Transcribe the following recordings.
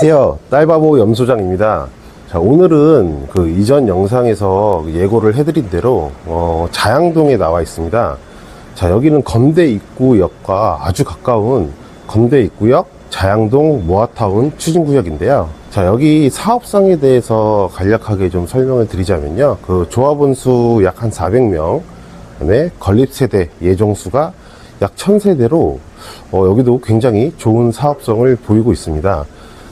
안녕하세요. 딸바보 염소장입니다. 자, 오늘은 그 이전 영상에서 예고를 해드린 대로, 어, 자양동에 나와 있습니다. 자, 여기는 건대 입구역과 아주 가까운 건대 입구역 자양동 모아타운 추진구역인데요. 자, 여기 사업상에 대해서 간략하게 좀 설명을 드리자면요. 그 조합원 수 약 한 400명, 그다음에 건립 세대 예정수가 약 1000세대로 어, 여기도 굉장히 좋은 사업성을 보이고 있습니다.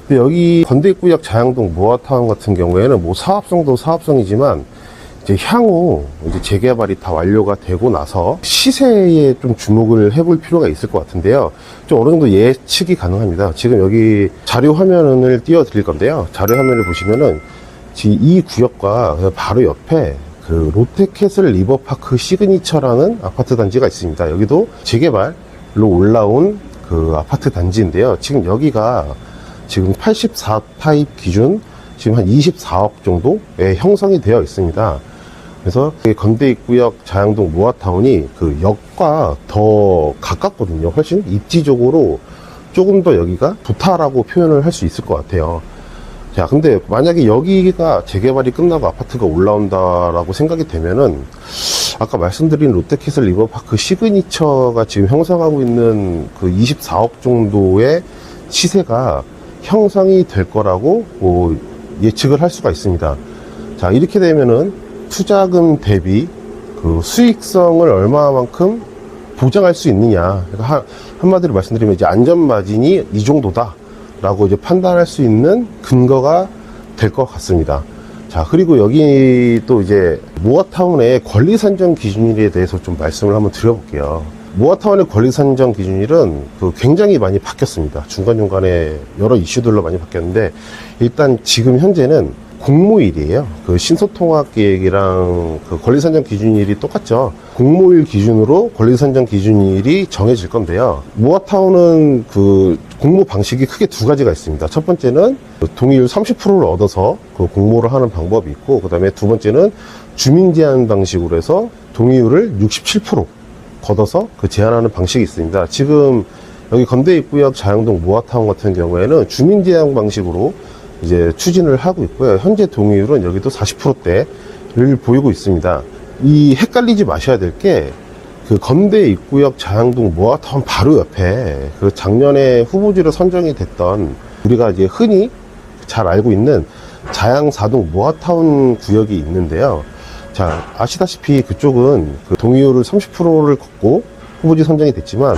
근데 여기 건대구역 자양동 모아타운 같은 경우에는 뭐 사업성도 사업성이지만 이제 향후 이제 재개발이 다 완료가 되고 나서 시세에 좀 주목을 해볼 필요가 있을 것 같은데요. 좀 어느 정도 예측이 가능합니다. 지금 여기 자료 화면을 띄워 드릴 건데요. 자료 화면을 보시면은 지금 이 구역과 바로 옆에 그 롯데캐슬 리버파크 시그니처라는 아파트 단지가 있습니다. 여기도 재개발로 올라온 그 아파트 단지인데요. 지금 여기가 지금 84 타입 기준 지금 한 24억 정도에 형성이 되어 있습니다. 그래서 이 건대 입구역 자양동 모아타운이 그 역과 더 가깝거든요. 훨씬 입지적으로 조금 더 여기가 좋다라고 표현을 할 수 있을 것 같아요. 자, 근데 만약에 여기가 재개발이 끝나고 아파트가 올라온다라고 생각이 되면은 아까 말씀드린 롯데캐슬 리버파크 시그니처가 지금 형성하고 있는 그 24억 정도의 시세가 형성이 될 거라고 뭐 예측을 할 수가 있습니다. 자, 이렇게 되면은 투자금 대비 그 수익성을 얼마만큼 보장할 수 있느냐. 그러니까 한, 한마디로 말씀드리면 이제 안전마진이 이 정도다라고 이제 판단할 수 있는 근거가 될 것 같습니다. 자, 그리고 여기 또 이제 모아타운의 권리 산정 기준일에 대해서 좀 말씀을 한번 드려볼게요. 모아타운의 권리 산정 기준일은 그 굉장히 많이 바뀌었습니다. 중간중간에 여러 이슈들로 많이 바뀌었는데 일단 지금 현재는 공모일이에요. 그 신소통합 계획이랑 그 권리선정 기준일이 똑같죠. 공모일 기준으로 권리선정 기준일이 정해질 건데요. 모아타운은 그 공모 방식이 크게 두 가지가 있습니다. 첫 번째는 그 동의율 30%를 얻어서 그 공모를 하는 방법이 있고, 그 다음에 두 번째는 주민 제한 방식으로 해서 동의율을 67% 걷어서 그 제한하는 방식이 있습니다. 지금 여기 건대 입구역 자양동 모아타운 같은 경우에는 주민 제한 방식으로 이제 추진을 하고 있고요. 현재 동의율은 여기도 40%대를 보이고 있습니다. 이 헷갈리지 마셔야 될 게 그 건대 입구역 자양동 모아타운 바로 옆에 그 작년에 후보지로 선정이 됐던 우리가 이제 흔히 잘 알고 있는 자양사동 모아타운 구역이 있는데요. 자, 아시다시피 그쪽은 그 동의율을 30%를 걷고 후보지 선정이 됐지만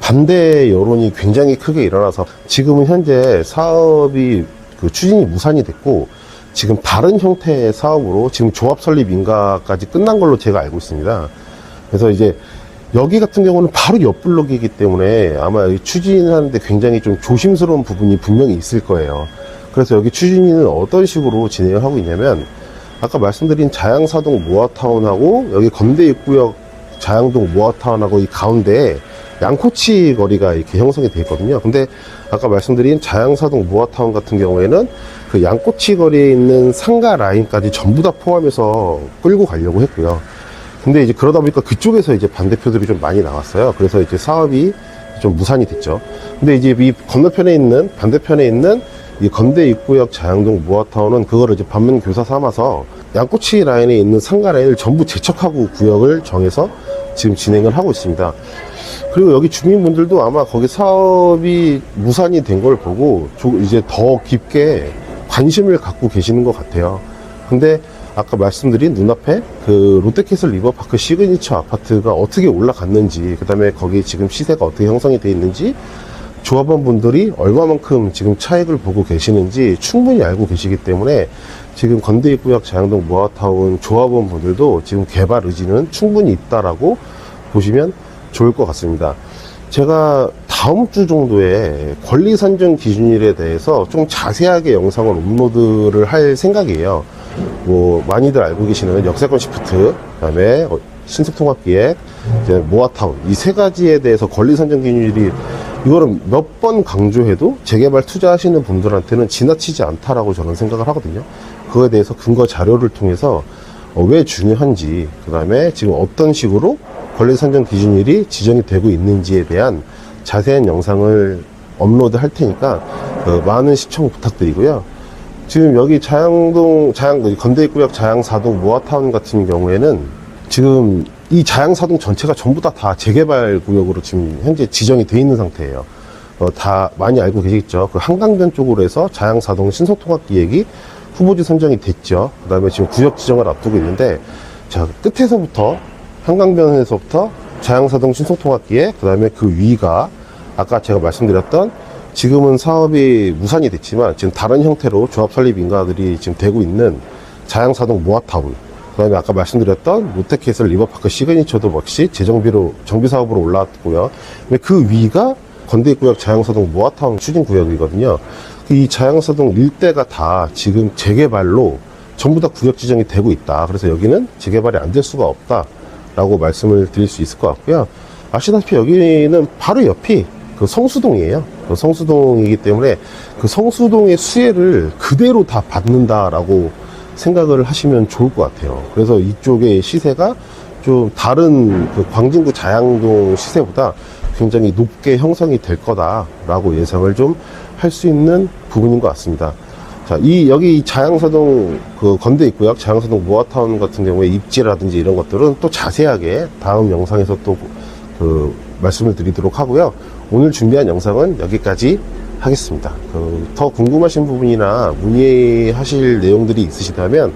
반대 여론이 굉장히 크게 일어나서 지금은 현재 사업이 그 추진이 무산이 됐고 지금 다른 형태의 사업으로 지금 조합 설립 인가까지 끝난 걸로 제가 알고 있습니다. 그래서 이제 여기 같은 경우는 바로 옆 블록이기 때문에 아마 이 추진하는데 굉장히 좀 조심스러운 부분이 분명히 있을 거예요. 그래서 여기 추진위는 어떤 식으로 진행을 하고 있냐면 아까 말씀드린 자양사동 모아타운하고 여기 건대 입구역 자양동 모아타운하고 이 가운데 양코치 거리가 이렇게 형성이 되어 있거든요. 근데 아까 말씀드린 자양사동 모아타운 같은 경우에는 그 양꼬치 거리에 있는 상가 라인까지 전부 다 포함해서 끌고 가려고 했고요. 근데 이제 그러다 보니까 그쪽에서 이제 반대표들이 좀 많이 나왔어요. 그래서 이제 사업이 좀 무산이 됐죠. 근데 이제 이 건너편에 있는 반대편에 있는 이 건대 입구역 자양동 모아타운은 그거를 이제 반면 교사 삼아서 양꼬치 라인에 있는 상가 라인을 전부 재척하고 구역을 정해서 지금 진행을 하고 있습니다. 그리고 여기 주민분들도 아마 거기 사업이 무산이 된 걸 보고 조- 이제 더 깊게 관심을 갖고 계시는 것 같아요. 근데 아까 말씀드린 눈앞에 그 롯데캐슬 리버파크 시그니처 아파트가 어떻게 올라갔는지, 그 다음에 거기 지금 시세가 어떻게 형성이 돼 있는지, 조합원 분들이 얼마만큼 지금 차익을 보고 계시는지 충분히 알고 계시기 때문에 지금 건대입구역 자양동 모아타운 조합원 분들도 지금 개발 의지는 충분히 있다라고 보시면 좋을 것 같습니다. 제가 다음 주 정도에 권리 산정 기준일에 대해서 좀 자세하게 영상을 업로드를 할 생각이에요. 뭐 많이들 알고 계시는 역세권 시프트, 그다음에 어, 신속통합기획, 모아타운 이 세 가지에 대해서 권리 산정 기준일이 이거를 몇 번 강조해도 재개발 투자하시는 분들한테는 지나치지 않다라고 저는 생각을 하거든요. 그거에 대해서 근거 자료를 통해서 어, 왜 중요한지, 그 다음에 지금 어떤 식으로 권리 산정 기준일이 지정이 되고 있는지에 대한 자세한 영상을 업로드 할 테니까 그 많은 시청 부탁드리고요. 지금 여기 자양동, 자양, 건대입구역 자양사동 모아타운 같은 경우에는 지금 이 자양사동 전체가 전부 다 다 재개발 구역으로 지금 현재 지정이 돼 있는 상태예요. 어, 다 많이 알고 계시겠죠. 그 한강변 쪽으로 해서 자양사동 신속통합기획이 후보지 선정이 됐죠. 그 다음에 지금 구역 지정을 앞두고 있는데, 자, 끝에서부터, 한강변에서부터 자양사동 신속통합기획, 그 다음에 그 위가 아까 제가 말씀드렸던 지금은 사업이 무산이 됐지만 지금 다른 형태로 조합 설립 인가들이 지금 되고 있는 자양사동 모아타운, 그 다음에 아까 말씀드렸던 롯데캐슬 리버파크 시그니처도 역시 재정비로, 정비 사업으로 올라왔고요. 그 위가 건대구역 자양사동 모아타운 추진구역이거든요. 이 자양사동 일대가 다 지금 재개발로 전부 다 구역 지정이 되고 있다. 그래서 여기는 재개발이 안 될 수가 없다 라고 말씀을 드릴 수 있을 것 같고요. 아시다시피 여기는 바로 옆이 그 성수동이에요. 그 성수동이기 때문에 그 성수동의 수혜를 그대로 다 받는다라고 생각을 하시면 좋을 것 같아요. 그래서 이쪽의 시세가 좀 다른 그 광진구 자양동 시세보다 굉장히 높게 형성이 될 거다라고 예상을 좀 할 수 있는 부분인 것 같습니다. 자, 이 여기 자양사동 그 건대 있고요. 자양사동 모아타운 같은 경우에 입지라든지 이런 것들은 또 자세하게 다음 영상에서 또 그 말씀을 드리도록 하고요. 오늘 준비한 영상은 여기까지 하겠습니다. 그 더 궁금하신 부분이나 문의하실 내용들이 있으시다면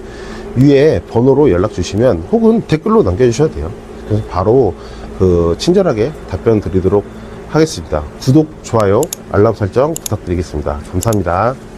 위에 번호로 연락 주시면 혹은 댓글로 남겨주셔도 돼요. 그래서 바로 그 친절하게 답변 드리도록 하겠습니다. 구독, 좋아요, 알람 설정 부탁드리겠습니다. 감사합니다.